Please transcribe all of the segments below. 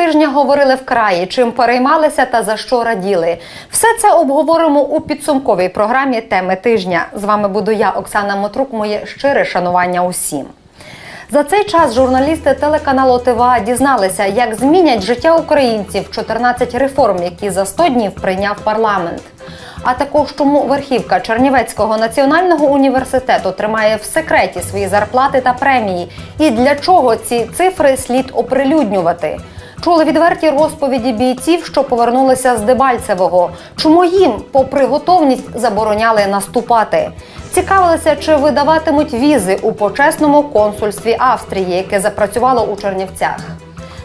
Тижня говорили в краї, чим переймалися та за що раділи? Все це обговоримо у підсумковій програмі теми тижня. З вами буду я, Оксана Мотрук. Моє щире шанування усім. За цей час журналісти телеканалу ТВА дізналися, як змінять життя українців 14 реформ, які за 100 днів прийняв парламент. А також чому верхівка Чернівецького національного університету тримає в секреті свої зарплати та премії, і для чого ці цифри слід оприлюднювати. Чули відверті розповіді бійців, що повернулися з Дебальцевого. Чому їм, попри готовність, забороняли наступати? Цікавилися, чи видаватимуть візи у почесному консульстві Австрії, яке запрацювало у Чернівцях.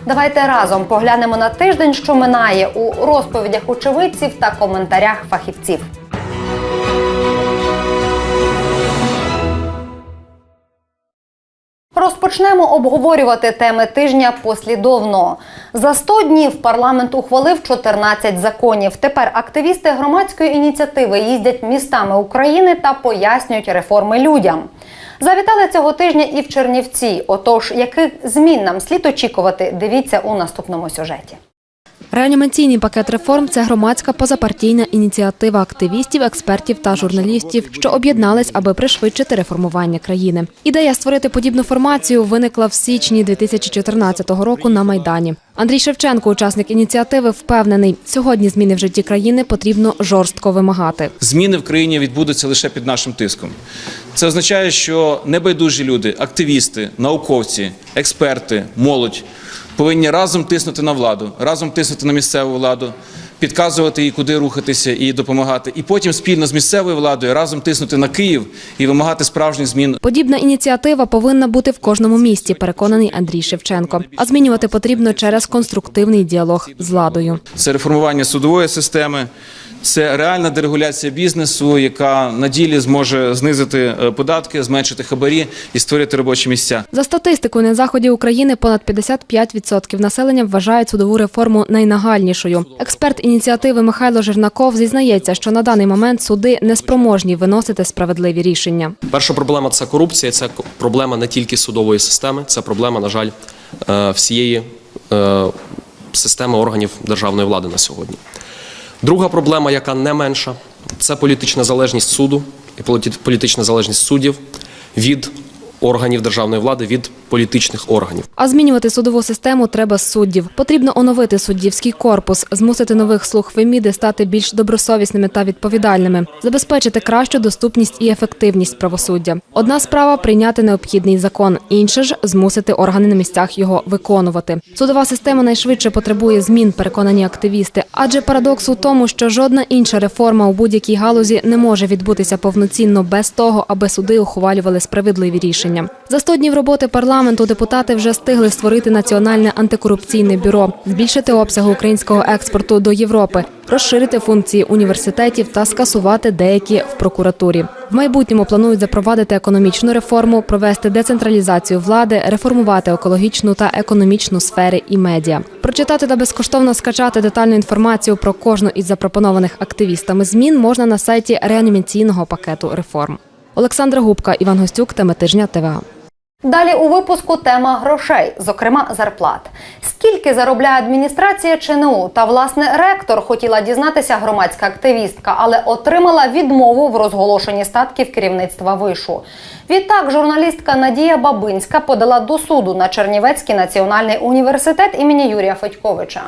Давайте разом поглянемо на тиждень, що минає у розповідях очевидців та коментарях фахівців. Розпочнемо обговорювати теми тижня послідовно. За 100 днів парламент ухвалив 14 законів. Тепер активісти громадської ініціативи їздять містами України та пояснюють реформи людям. Завітали цього тижня і в Чернівці. Отож, яких змін нам слід очікувати? Дивіться у наступному сюжеті. Реанімаційний пакет реформ це громадська позапартійна ініціатива активістів, експертів та журналістів, що об'єднались, аби пришвидшити реформування країни. Ідея створити подібну формацію виникла в січні 2014 року на майдані. Андрій Шевченко, учасник ініціативи, впевнений, сьогодні зміни в житті країни потрібно жорстко вимагати. Зміни в країні відбудуться лише під нашим тиском. Це означає, що небайдужі люди, активісти, науковці, експерти, молодь повинні разом тиснути на владу, разом тиснути на місцеву владу, підказувати їй, куди рухатися і допомагати. І потім спільно з місцевою владою разом тиснути на Київ і вимагати справжніх змін Подібна ініціатива повинна бути в кожному місті, переконаний Андрій Шевченко. А змінювати потрібно через конструктивний діалог з владою. це реформування судової системи. Це реальна дерегуляція бізнесу, яка на ділі зможе знизити е, податки, зменшити хабарі і створити робочі місця. За статистикою на заході України понад 55% населення вважають судову реформу найнагальнішою. Експерт ініціативи Михайло Жернаков зізнається, що на даний момент суди неспроможні виносити справедливі рішення. Перша проблема це корупція. Це проблема не тільки судової системи, це проблема, на жаль, е, всієї е, системи органів державної влади на сьогодні. Друга проблема, яка не менша, це політична залежність суду і політична залежність суддів від органів державної влади, від політичних органів. А змінювати судову систему треба з суддів. Потрібно оновити суддівський корпус, змусити нових слуг Феміди стати більш добросовісними та відповідальними, забезпечити кращу доступність і ефективність правосуддя. Одна справа прийняти необхідний закон, інша ж змусити органи на місцях його виконувати. Судова система найшвидше потребує змін, переконані активісти. Адже парадокс у тому, що жодна інша реформа у будь-якій галузі не може відбутися повноцінно без того, аби суди ухвалювали справедливі рішення. За 100 днів роботи парламенту депутати вже встигли створити національне антикорупційне бюро, збільшити обсяги українського експорту до Європи, розширити функції університетів та скасувати деякі в прокуратурі. В майбутньому планують запровадити економічну реформу, провести децентралізацію влади, реформувати екологічну та економічну сфери і медіа. Прочитати та безкоштовно скачати детальну інформацію про кожну із запропонованих активістами змін можна на сайті реанімаційного пакету реформ. Олександра Губка, Іван Гостюк, теми тижня ТВА. Далі у випуску тема грошей, зокрема зарплат. Скільки заробляє адміністрація ЧНУ? Та власне ректор хотіла дізнатися громадська активістка, але отримала відмову в розголошенні статків керівництва вишу. Відтак, журналістка Надія Бабинська подала до суду на Чернівецький національний університет імені Юрія Федьковича.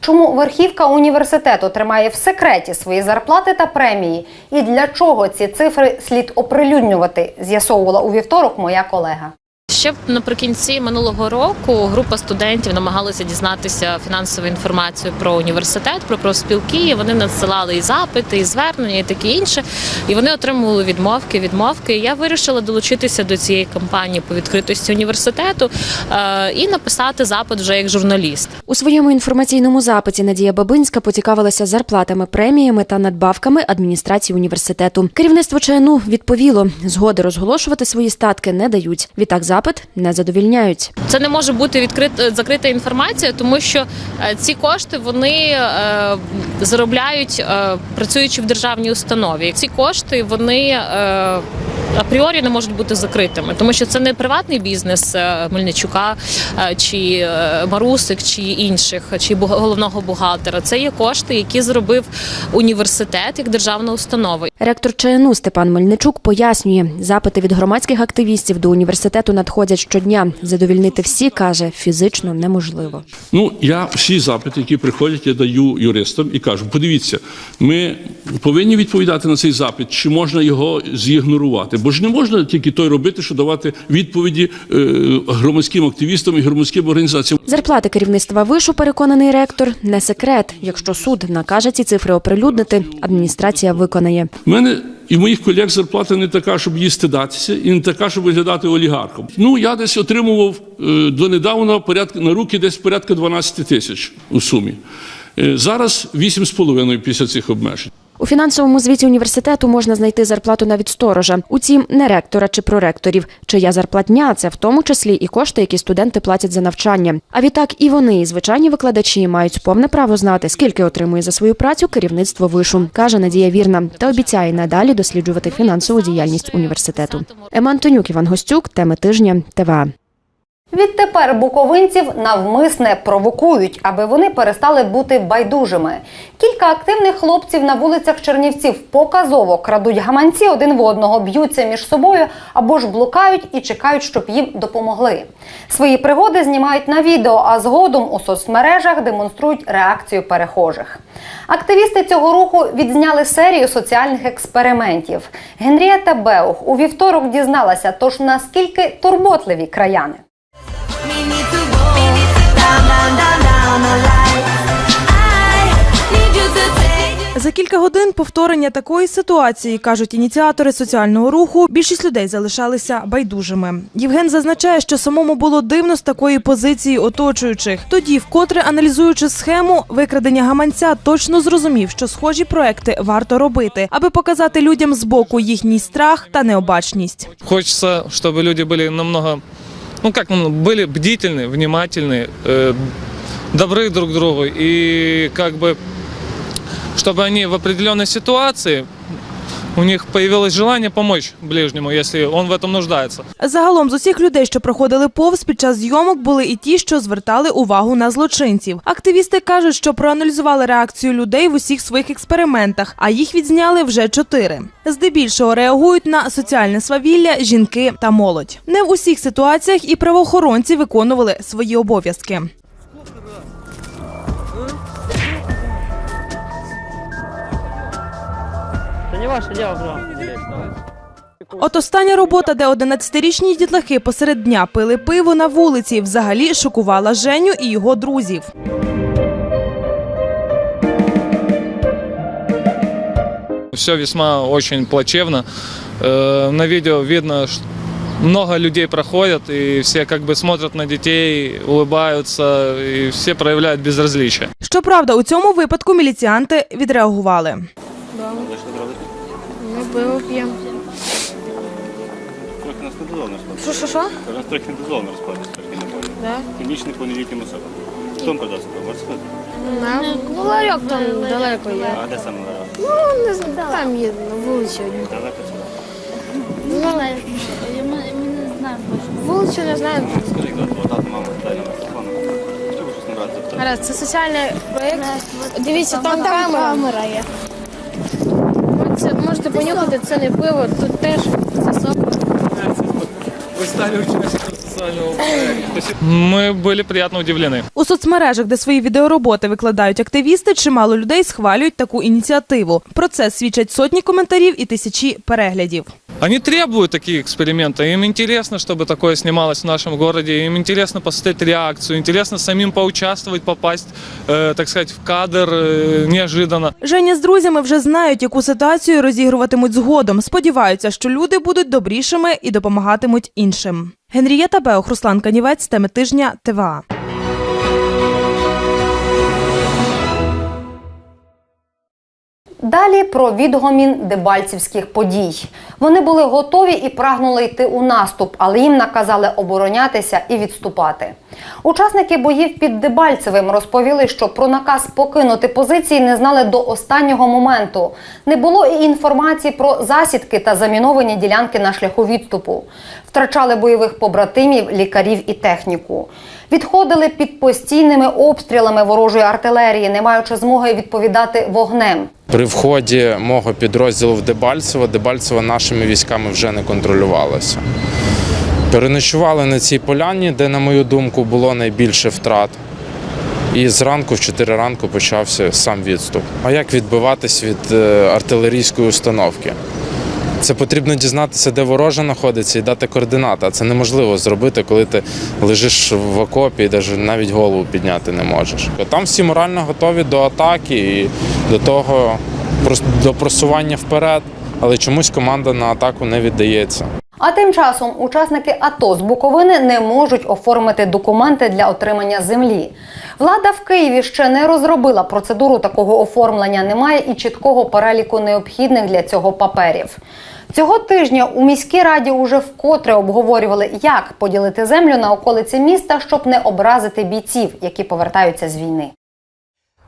Чому верхівка університету тримає в секреті свої зарплати та премії? І для чого ці цифри слід оприлюднювати? З'ясовувала у вівторок моя колега. Ще наприкінці минулого року група студентів намагалася дізнатися фінансову інформацію про університет, про профспілки. І Вони надсилали і запити, і звернення, і таке інше. І вони отримували відмовки, відмовки. І Я вирішила долучитися до цієї кампанії по відкритості університету е, і написати запит вже як журналіст. У своєму інформаційному запиті Надія Бабинська поцікавилася зарплатами, преміями та надбавками адміністрації університету. Керівництво ЧНУ відповіло, згоди розголошувати свої статки не дають. Відтак запит не задовільняють. Це не може бути відкрита закрита інформація, тому що е, ці кошти вони е, заробляють е, працюючи в державній установі. Ці кошти вони апріорі не можуть бути закритими, тому що це не приватний бізнес е, Мельничука е, чи е, Марусик, чи інших, чи головного бухгалтера. Це є кошти, які зробив університет як державна установа. Ректор ЧНУ Степан Мельничук пояснює, запити від громадських активістів до університету надходять щодня. Задовільнити всі каже фізично неможливо. Ну, я всі запити, які приходять, я даю юристам і кажу: подивіться, ми повинні відповідати на цей запит, чи можна його зігнорувати. Бо ж не можна тільки той робити, що давати відповіді е, громадським активістам і громадським організаціям. Зарплати керівництва вишу, переконаний ректор, не секрет. Якщо суд накаже ці цифри оприлюднити, адміністрація виконає. У мене і в моїх колег зарплата не така, щоб її стидатися, і не така, щоб виглядати олігархом. Ну, я десь отримував е, донедавна порядка на руки десь порядка 12 тисяч у сумі. Е, зараз 8,5 після цих обмежень. У фінансовому звіті університету можна знайти зарплату навіть сторожа. Утім, не ректора чи проректорів. Чия зарплатня це в тому числі і кошти, які студенти платять за навчання. А відтак і вони, і звичайні викладачі, мають повне право знати, скільки отримує за свою працю керівництво вишу, каже Надія Вірна, та обіцяє надалі досліджувати фінансову діяльність університету. Ема Антонюк, Іван Гостюк, теми тижня, ТВА. Відтепер буковинців навмисне провокують, аби вони перестали бути байдужими. Кілька активних хлопців на вулицях Чернівців показово крадуть гаманці один в одного, б'ються між собою або ж блукають і чекають, щоб їм допомогли. Свої пригоди знімають на відео, а згодом у соцмережах демонструють реакцію перехожих. Активісти цього руху відзняли серію соціальних експериментів. Генрієта Беух у вівторок дізналася, тож наскільки турботливі краяни. За кілька годин повторення такої ситуації, кажуть ініціатори соціального руху, більшість людей залишалися байдужими. Євген зазначає, що самому було дивно з такої позиції оточуючих. Тоді, вкотре аналізуючи схему викрадення гаманця, точно зрозумів, що схожі проекти варто робити, аби показати людям збоку їхній страх та необачність. Хочется, чтобы люди были намного, ну как, ну, были бдительны, внимательны, э, добры друг к другу и как бы, чтобы они в определенной ситуации у них появилось желание помочь ближнему, если он в этом нуждается. Загалом з усіх людей, що проходили повз під час зйомок, були і ті, що звертали увагу на злочинців. Активісти кажуть, що проаналізували реакцію людей в усіх своїх експериментах, а їх відзняли вже чотири. Здебільшого реагують на соціальне свавілля жінки та молодь. Не в усіх ситуаціях і правоохоронці виконували свої обов'язки. От остання робота, де 11-річні дітлахи посеред дня пили пиво на вулиці, взагалі шокувала Женю і його друзів. Все весьма очень плачевно. Э, На видео видно, что много людей проходят, и все как бы смотрят на детей, улыбаются, и все проявляют безразличие. Щоправда, у цьому випадку міліціянти відреагували. Ми пиво п'ємо. Трохи нас не дозволено розкладати. Що, що, що? У нас трохи не дозволено розкладати, трохи не можна. Да? Більше неповнолітнім особам. Хто вам продав себе? Можете сказати? На, ну, ларьок там далеко є. А де саме зараз? Ну, не знаю, там є на вулиці одні. Далеко сюди. Ну, вулицю не знаю. Скажіть, хто твого тата, мама, дай номер телефону. Щоб щось не запитати. Гаразд, це соціальний проєкт. Дивіться, там камера. є. Можете понюхати, це не пиво, тут теж це сок. Вы стали участником социального проекта. Мы были приятно удивлены. У соцмережах, де свої відеороботи викладають активісти, чимало людей схвалюють таку ініціативу. Про це свідчать сотні коментарів і тисячі переглядів. Они требуют такие эксперименты. Им интересно, чтобы такое снималось в нашем городе. Им интересно посмотреть реакцию. Интересно самим поучаствовать, попасть, э, так сказать, в кадр э, неожиданно. Женя з друзями вже знають, яку ситуацію розігруватимуть згодом. Сподіваються, що люди будуть добрішими і допомагатимуть іншим. Генрієта Беох, Руслан Канівець, теми тижня, ТВА. Далі про відгомін дебальцівських подій. Вони були готові і прагнули йти у наступ, але їм наказали оборонятися і відступати. Учасники боїв під Дебальцевим розповіли, що про наказ покинути позиції не знали до останнього моменту. Не було і інформації про засідки та заміновані ділянки на шляху відступу. Втрачали бойових побратимів, лікарів і техніку. Відходили під постійними обстрілами ворожої артилерії, не маючи змоги відповідати вогнем. При вході мого підрозділу в Дебальцево, Дебальцево нашими військами вже не контролювалося. Переночували на цій поляні, де, на мою думку, було найбільше втрат. І зранку, в 4 ранку, почався сам відступ. А як відбиватись від е, артилерійської установки? Це потрібно дізнатися, де ворожа знаходиться, і дати координати. А це неможливо зробити, коли ти лежиш в окопі і навіть голову підняти не можеш. Там всі морально готові до атаки і до того до просування вперед, але чомусь команда на атаку не віддається. А тим часом учасники АТО з Буковини не можуть оформити документи для отримання землі. Влада в Києві ще не розробила процедуру такого оформлення, немає і чіткого переліку необхідних для цього паперів. Цього тижня у міській раді уже вкотре обговорювали, як поділити землю на околиці міста, щоб не образити бійців, які повертаються з війни.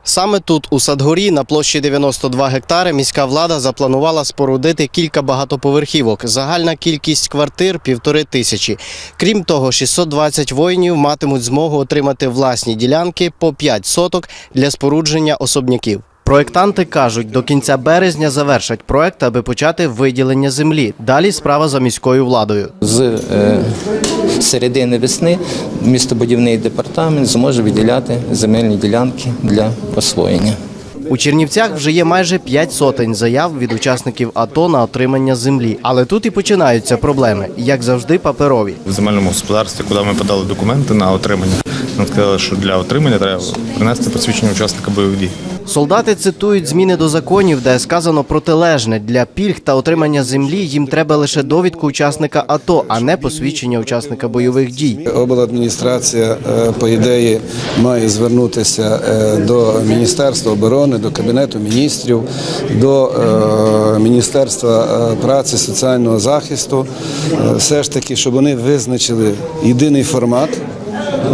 Саме тут, у Садгорі, на площі 92 гектари, міська влада запланувала спорудити кілька багатоповерхівок. Загальна кількість квартир півтори тисячі. Крім того, 620 воїнів матимуть змогу отримати власні ділянки по 5 соток для спорудження особняків. Проєктанти кажуть, до кінця березня завершать проект, аби почати виділення землі. Далі справа за міською владою. З е, середини весни містобудівний департамент зможе виділяти земельні ділянки для освоєння. У Чернівцях вже є майже 5 сотень заяв від учасників АТО на отримання землі. Але тут і починаються проблеми, як завжди, паперові. В земельному господарстві, куди ми подали документи на отримання, нам сказали, що для отримання треба принести посвідчення учасника бойових дій. Солдати цитують зміни до законів, де сказано протилежне для пільг та отримання землі. Їм треба лише довідку учасника АТО, а не посвідчення учасника бойових дій. Обладміністрація, е, по ідеї, має звернутися е, до Міністерства оборони, до Кабінету міністрів, до е, Міністерства праці, соціального захисту. Все ж таки, щоб вони визначили єдиний формат.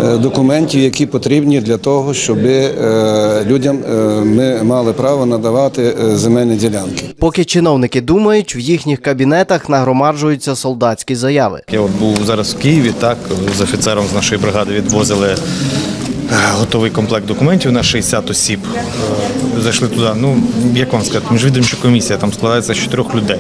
Е, Документів, які потрібні для того, щоб е, людям е, ми мали право надавати земельні ділянки. Поки чиновники думають, в їхніх кабінетах нагромаджуються солдатські заяви. Я от був зараз в Києві, так з офіцером з нашої бригади відвозили готовий комплект документів на 60 осіб. Зайшли туди. Ну як вам сказати, міжвідомча комісія там складається з чотирьох людей.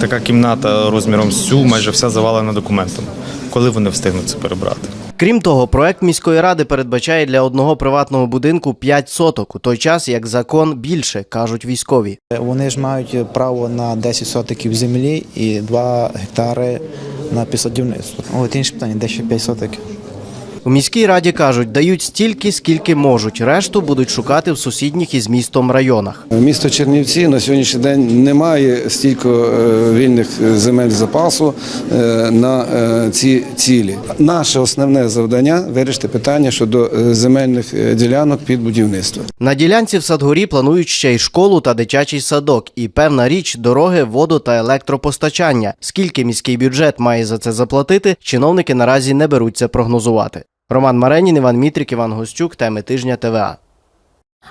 Така кімната розміром з цю майже вся завалена документами. Коли вони встигнуть це перебрати? Крім того, проект міської ради передбачає для одного приватного будинку 5 соток, у той час як закон більше, кажуть військові. Вони ж мають право на 10 сотиків землі і 2 гектари на підсадівництво. От інше питання, де ще 5 сотиків. У міській раді кажуть, дають стільки, скільки можуть. Решту будуть шукати в сусідніх із містом районах. Місто Чернівці на сьогоднішній день не має стільки е, вільних земель запасу е, на е, ці цілі. Наше основне завдання вирішити питання щодо е, земельних е, ділянок під будівництво. На ділянці в Садгорі планують ще й школу та дитячий садок. І певна річ дороги, воду та електропостачання. Скільки міський бюджет має за це заплатити, чиновники наразі не беруться прогнозувати. Роман Маренін, Іван Мітрик, Іван Гостюк, теми тижня ТВА.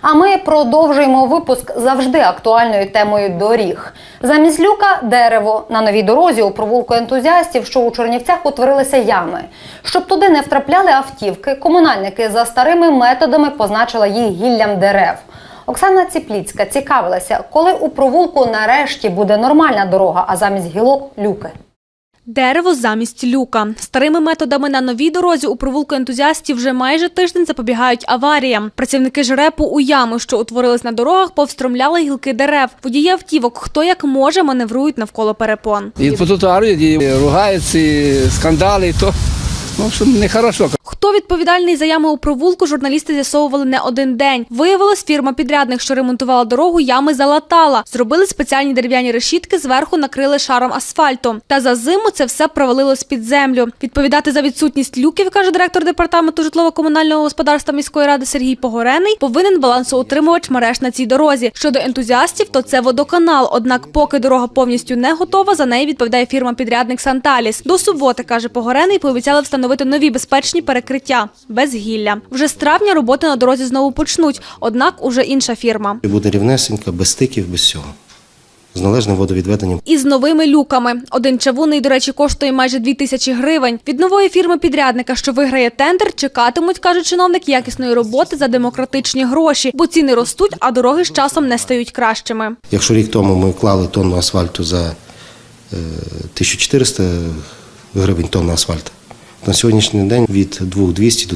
А ми продовжуємо випуск завжди актуальною темою доріг. Замість люка дерево на новій дорозі у провулку ентузіастів, що у Чернівцях утворилися ями. Щоб туди не втрапляли автівки, комунальники за старими методами позначили їх гіллям дерев. Оксана Ціпліцька цікавилася, коли у провулку нарешті буде нормальна дорога, а замість гілок люки. Дерево замість люка. Старими методами на новій дорозі у провулку ентузіастів вже майже тиждень запобігають аваріям. Працівники жрепу у ями, що утворились на дорогах, повстромляли гілки дерев. Водії автівок, хто як може, маневрують навколо перепон. І по тротуару ругаються, скандали, то В общем, нехорошо. Хто відповідальний за ями у провулку, журналісти з'ясовували не один день. Виявилось, фірма підрядних, що ремонтувала дорогу, ями залатала. Зробили спеціальні дерев'яні решітки, зверху накрили шаром асфальту. Та за зиму це все провалилось під землю. Відповідати за відсутність люків, каже директор департаменту житлово-комунального господарства міської ради Сергій Погорений, повинен балансоутримувач мереж на цій дорозі. Щодо ентузіастів, то це водоканал. Однак, поки дорога повністю не готова, за неї відповідає фірма-підрядник Санталіс. До суботи, каже Погорений, пообіцяли встановити нові безпечні перекриття без гілля. Вже з травня роботи на дорозі знову почнуть, однак уже інша фірма. Буде рівнесенька, без стиків, без всього. З належним водовідведенням. Із новими люками. Один чавунний, до речі, коштує майже 2 тисячі гривень. Від нової фірми-підрядника, що виграє тендер, чекатимуть, каже чиновник, якісної роботи за демократичні гроші, бо ціни ростуть, а дороги з часом не стають кращими. Якщо рік тому ми вклали тонну асфальту за е, 1400 гривень тонна асфальту, на сьогоднішній день від 2200 до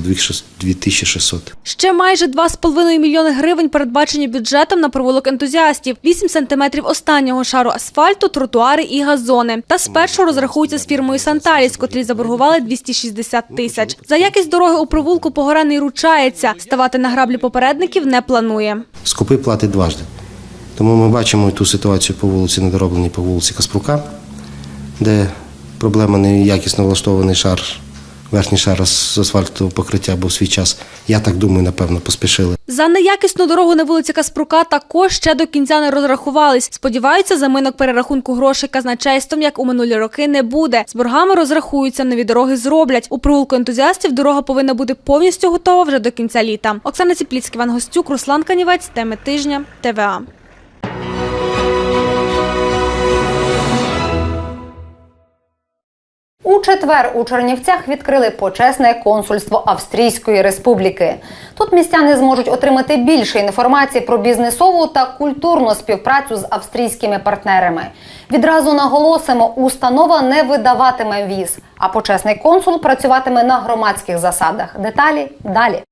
2600. Ще майже 2,5 мільйони гривень передбачені бюджетом на провулок ентузіастів, 8 сантиметрів останнього шару асфальту, тротуари і газони. Та спершу розрахуються з фірмою Санталіс, котрі заборгували 260 тисяч. За якість дороги у провулку Погорений ручається. Ставати на граблі попередників не планує. Скупи платить дважди. Тому ми бачимо ту ситуацію по вулиці, недоробленій по вулиці Каспрука, де проблема неякісно влаштований шар, верхній шар з асфальтового покриття був свій час. Я так думаю, напевно, поспішили. За неякісну дорогу на вулиці Каспрука також ще до кінця не розрахувались. Сподіваються, заминок перерахунку грошей казначейством, як у минулі роки, не буде. З боргами розрахуються, нові дороги зроблять. У провулку ентузіастів дорога повинна бути повністю готова вже до кінця літа. Оксана Ціпліцька, Іван Гостюк, Руслан Канівець, теми тижня, ТВА. У четвер у Чернівцях відкрили почесне консульство Австрійської республіки. Тут містяни зможуть отримати більше інформації про бізнесову та культурну співпрацю з австрійськими партнерами. Відразу наголосимо, установа не видаватиме віз, а почесний консул працюватиме на громадських засадах. Деталі далі.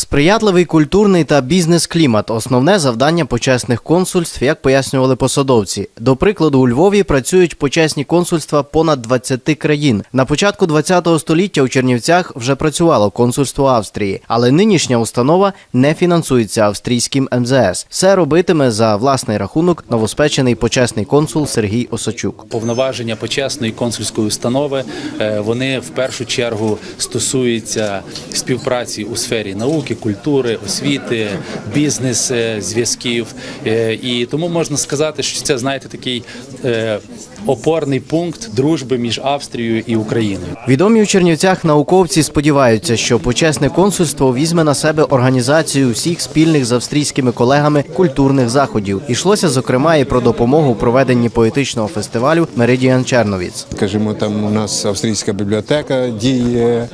Сприятливий культурний та бізнес-клімат основне завдання почесних консульств, як пояснювали посадовці. До прикладу, у Львові працюють почесні консульства понад 20 країн. На початку 20 століття у Чернівцях вже працювало консульство Австрії, але нинішня установа не фінансується австрійським МЗС. Все робитиме за власний рахунок новоспечений почесний консул Сергій Осачук. Повноваження почесної консульської установи е, вони в першу чергу стосуються співпраці у сфері науки, культури, освіти, бізнес зв'язків. Е, І тому можна сказати, що це знаєте такий е, опорний пункт дружби між Австрією і Україною. Відомі у Чернівцях науковці сподіваються, що почесне консульство візьме на себе організацію всіх спільних з австрійськими колегами культурних заходів. Ішлося зокрема і про допомогу у проведенні поетичного фестивалю Меридіан Черновіц. Скажімо, там у нас австрійська бібліотека діє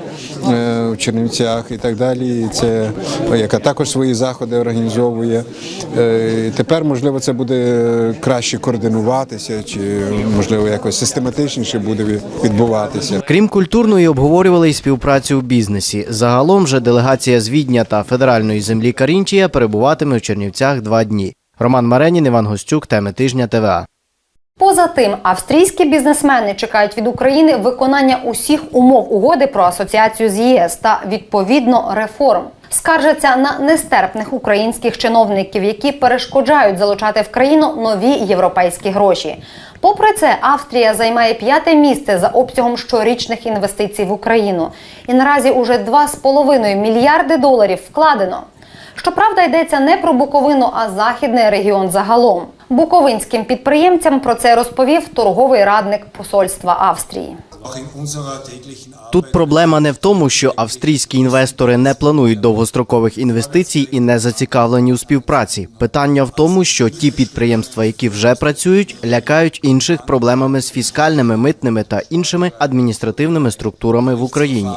в Чернівцях і так далі. Це яка також свої заходи організовує. Е, Тепер, можливо, це буде краще координуватися, чи можливо якось систематичніше буде відбуватися. Крім культурної, обговорювали й співпрацю у бізнесі. Загалом же делегація з Відня та федеральної землі Карінчія перебуватиме у Чернівцях два дні. Роман Маренін, Іван Гостюк, теми тижня ТВА. Поза тим, австрійські бізнесмени чекають від України виконання усіх умов угоди про асоціацію з ЄС та відповідно реформ. Скаржаться на нестерпних українських чиновників, які перешкоджають залучати в країну нові європейські гроші. Попри це, Австрія займає п'яте місце за обсягом щорічних інвестицій в Україну, і наразі уже 2,5 мільярди доларів вкладено. Щоправда, йдеться не про Буковину, а західний регіон загалом. Буковинським підприємцям про це розповів торговий радник посольства Австрії. Тут проблема не в тому, що австрійські інвестори не планують довгострокових інвестицій і не зацікавлені у співпраці. Питання в тому, що ті підприємства, які вже працюють, лякають інших проблемами з фіскальними, митними та іншими адміністративними структурами в Україні.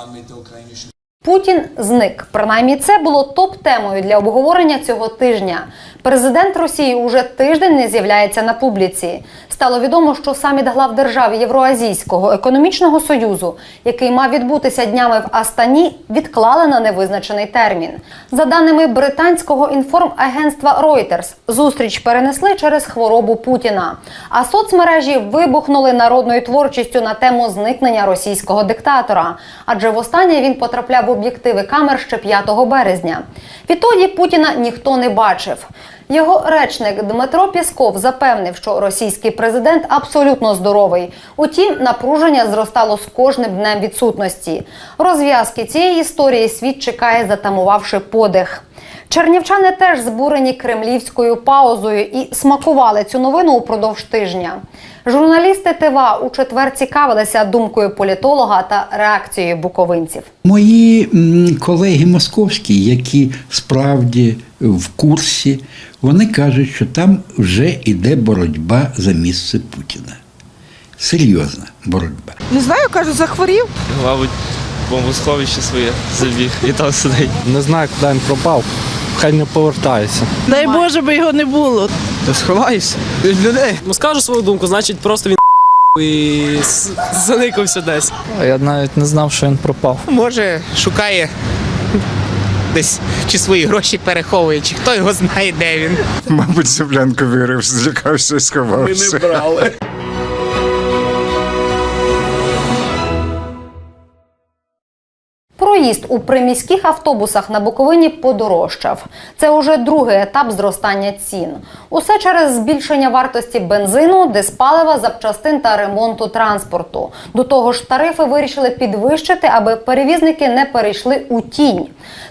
Путін зник. Принаймні, це було топ-темою для обговорення цього тижня. Президент Росії уже тиждень не з'являється на публіці. Стало відомо, що саміт глав держав Євроазійського економічного союзу, який мав відбутися днями в Астані, відклали на невизначений термін. За даними британського інформагентства Reuters, зустріч перенесли через хворобу Путіна. А соцмережі вибухнули народною творчістю на тему зникнення російського диктатора. Адже востаннє він потрапляв об'єктиви камер ще 5 березня. Відтоді Путіна ніхто не бачив. Його речник Дмитро Пісков запевнив, що російський президент абсолютно здоровий. Утім, напруження зростало з кожним днем відсутності. Розв'язки цієї історії світ чекає, затамувавши подих. Чернівчани теж збурені кремлівською паузою і смакували цю новину упродовж тижня. Журналісти ТВА у четвер цікавилися думкою політолога та реакцією буковинців. Мої колеги московські, які справді в курсі, вони кажуть, що там вже йде боротьба за місце Путіна. Серйозна боротьба. Не знаю, кажу, захворів. Мабуть, бомбосховище своє забіг і там сидить. Не знаю, куди він пропав. Хай не повертається. Дай Боже, би його не було. Та сховаюся від людей. Ну скажу свою думку, значить просто він і заникався десь. Я навіть не знав, що він пропав. Може, шукає десь чи свої гроші переховує, чи хто його знає, де він. Мабуть, землянку вирив, злякався і сховався. брали. Проїзд у приміських автобусах на Буковині подорожчав. Це уже другий етап зростання цін. Усе через збільшення вартості бензину, диспалива, запчастин та ремонту транспорту. До того ж, тарифи вирішили підвищити, аби перевізники не перейшли у тінь.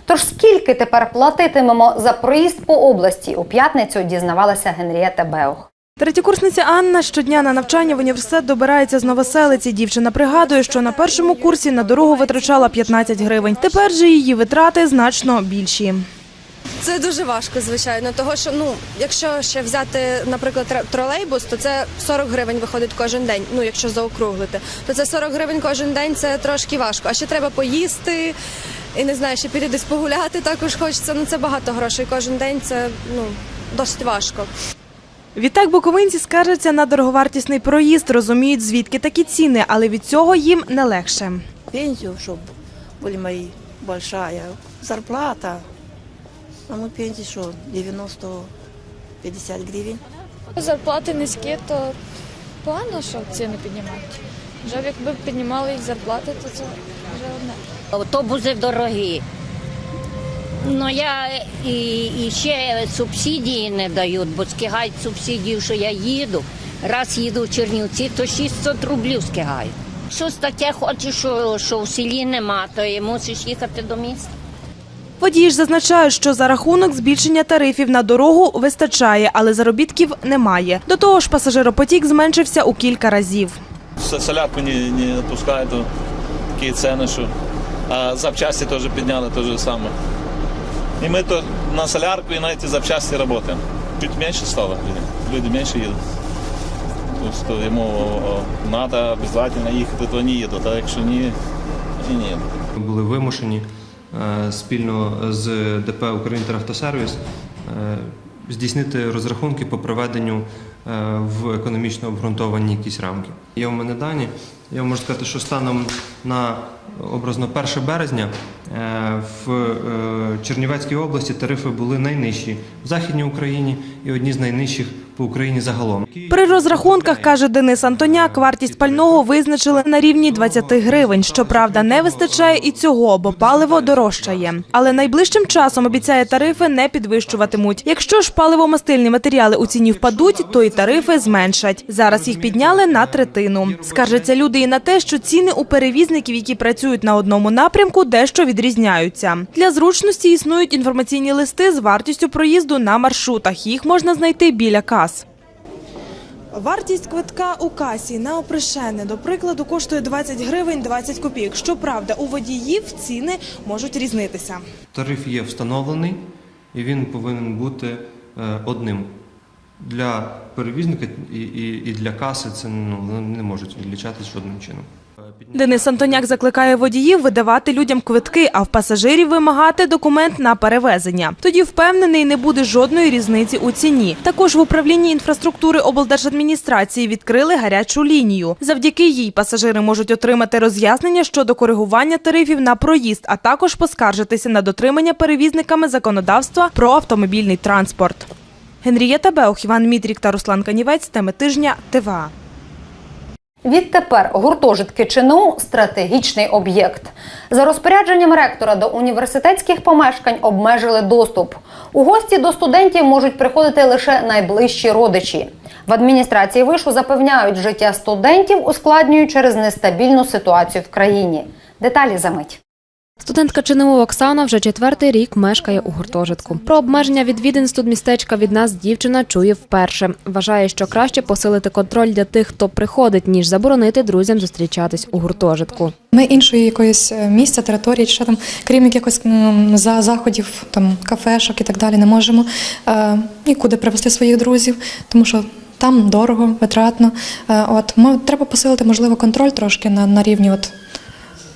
Тож скільки тепер платитимемо за проїзд по області? У п'ятницю дізнавалася Генрієта Беух. Третєкурсниця Анна щодня на навчання в університет добирається з Новоселиці. Дівчина пригадує, що на першому курсі на дорогу витрачала 15 гривень. Тепер же її витрати значно більші. Це дуже важко, звичайно. Того що ну, якщо ще взяти, наприклад, тролейбус, то це 40 гривень виходить кожен день. Ну, якщо заокруглити, то це 40 гривень кожен день. Це трошки важко. А ще треба поїсти і не знаю, ще піти десь погуляти. Також хочеться. Ну це багато грошей. Кожен день це ну досить важко. Відтак буковинці скаржаться на дороговартісний проїзд, розуміють, звідки такі ціни, але від цього їм не легше. пенсию, чтобы были мои большая зарплата. А мы пенсии что, 90-50 гривен. Зарплати низькі, то погано, що ціни піднімають. Вже якби піднімали їх зарплати, то це вже одне. Автобуси дорогі. Ну я і, і ще субсидії не дають, бо скигають субсидію, що я їду. Раз їду в Чернівці, то 600 рублів скигають. Щось таке хочеш, що, що в селі нема, то і мусиш їхати до міста. Водії ж зазначають, що за рахунок збільшення тарифів на дорогу вистачає, але заробітків немає. До того ж, пасажиропотік зменшився у кілька разів. С- Солярку не, отпускают, то такие цены, что... А запчасти тоже подняли то же самое. И мы то на солярку и на эти запчасти работаем. Чуть меньше стало, люди, люди меньше едут. То есть, то ему о, надо обязательно ехать, то они едут, а якщо ні, і ні. Ми були вимушені е, спільно з ДП «Українтеравтосервіс» е, здійснити розрахунки по проведенню е, в економічно обґрунтовані якісь рамки. Є у мене дані. Я можу сказати, що станом на образно 1 березня е, в е, Чернівецькій області тарифи були найнижчі в Західній Україні і одні з найнижчих по Україні загалом. При розрахунках, каже Денис Антоняк, вартість пального визначили на рівні 20 гривень. Щоправда, не вистачає і цього, бо паливо дорожчає. Але найближчим часом обіцяє тарифи не підвищуватимуть. Якщо ж паливомастильні матеріали у ціні впадуть, то і тарифи зменшать. Зараз їх підняли на третину. Скаржаться люди і на те, що ціни у перевізників, які працюють на одному напрямку, дещо відрізняються. Для зручності існують інформаційні листи з вартістю проїзду на маршрутах. Їх можна знайти біля кас. Вартість квитка у касі на опришене, до прикладу, коштує 20 гривень 20 копійок. Щоправда, у водіїв ціни можуть різнитися. Тариф є встановлений і він повинен бути е, одним. Для перевізника і, і, і для каси це ну, не можуть відлічатись жодним чином. Денис Антоняк закликає водіїв видавати людям квитки, а в пасажирів вимагати документ на перевезення. Тоді впевнений, не буде жодної різниці у ціні. Також в управлінні інфраструктури облдержадміністрації відкрили гарячу лінію. Завдяки їй пасажири можуть отримати роз'яснення щодо коригування тарифів на проїзд, а також поскаржитися на дотримання перевізниками законодавства про автомобільний транспорт. Генрієта Беух, Іван Мітрік та Руслан Канівець. Теми тижня ТВА. Відтепер гуртожитки ЧНУ – стратегічний об'єкт. За розпорядженням ректора до університетських помешкань обмежили доступ. У гості до студентів можуть приходити лише найближчі родичі. В адміністрації вишу запевняють, життя студентів ускладнюють через нестабільну ситуацію в країні. Деталі за мить. Студентка ЧНУ Оксана вже четвертий рік мешкає у гуртожитку. Про обмеження відвідин студмістечка від нас дівчина чує вперше. Вважає, що краще посилити контроль для тих, хто приходить, ніж заборонити друзям зустрічатись у гуртожитку. Ми іншої якоїсь е, місця, території, чи що там, крім якихось за заходів, там кафешок і так далі, не можемо е, нікуди привезти своїх друзів, тому що. Там дорого, витратно. Е, От треба посилити, можливо, контроль трошки на, на рівні. От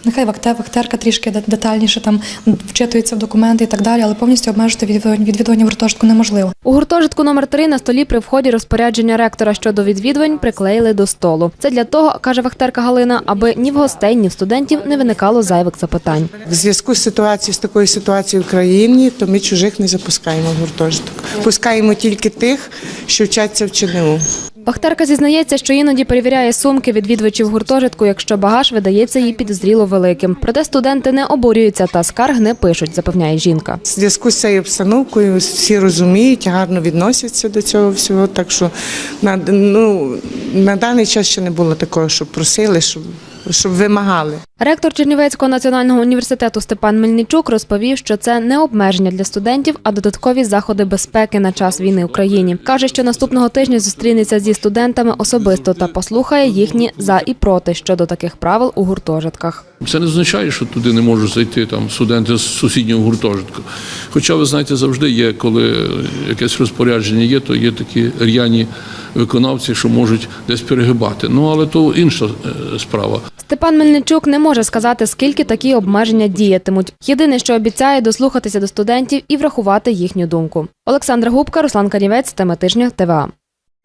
нехай вахте- вахтерка трішки детальніше там вчитується в документи і так далі, але повністю обмежити відвідування відвідування в гуртожитку неможливо. У гуртожитку номер 3 на столі при вході розпорядження ректора щодо відвідувань приклеїли до столу. Це для того, каже вахтерка Галина, аби ні в гостей, ні в студентів не виникало зайвих запитань. В зв'язку з ситуацією з такою ситуацією в країні, то ми чужих не запускаємо в гуртожиток. Пускаємо тільки тих, що вчаться в ЧНУ. Вахтерка зізнається, що іноді перевіряє сумки відвідувачів гуртожитку, якщо багаж видається їй підозріло великим. Проте студенти не обурюються та скарг не пишуть, запевняє жінка. В зв'язку з цією обстановкою всі розуміють, гарно відносяться до цього всього. Так що на, ну, на даний час ще не було такого, щоб просили, щоб, щоб вимагали. Ректор Чернівецького національного університету Степан Мельничук розповів, що це не обмеження для студентів, а додаткові заходи безпеки на час війни в Україні. Каже, що наступного тижня зустрінеться зі студентами особисто та послухає їхні за і проти щодо таких правил у гуртожитках. Це не означає, що туди не можуть зайти там студенти з сусіднього гуртожитку. Хоча, ви знаєте, завжди є, коли якесь розпорядження є, то є такі р'яні виконавці, що можуть десь перегибати. Ну але то інша е, справа. Степан Мельничук не може сказати, скільки такі обмеження діятимуть. Єдине, що обіцяє дослухатися до студентів і врахувати їхню думку. Олександра Губка, Руслан Канівець, тема тижня ТВА.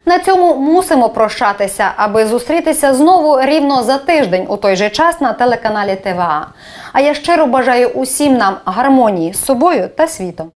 На цьому мусимо прощатися, аби зустрітися знову рівно за тиждень у той же час на телеканалі ТВА. А я щиро бажаю усім нам гармонії з собою та світом.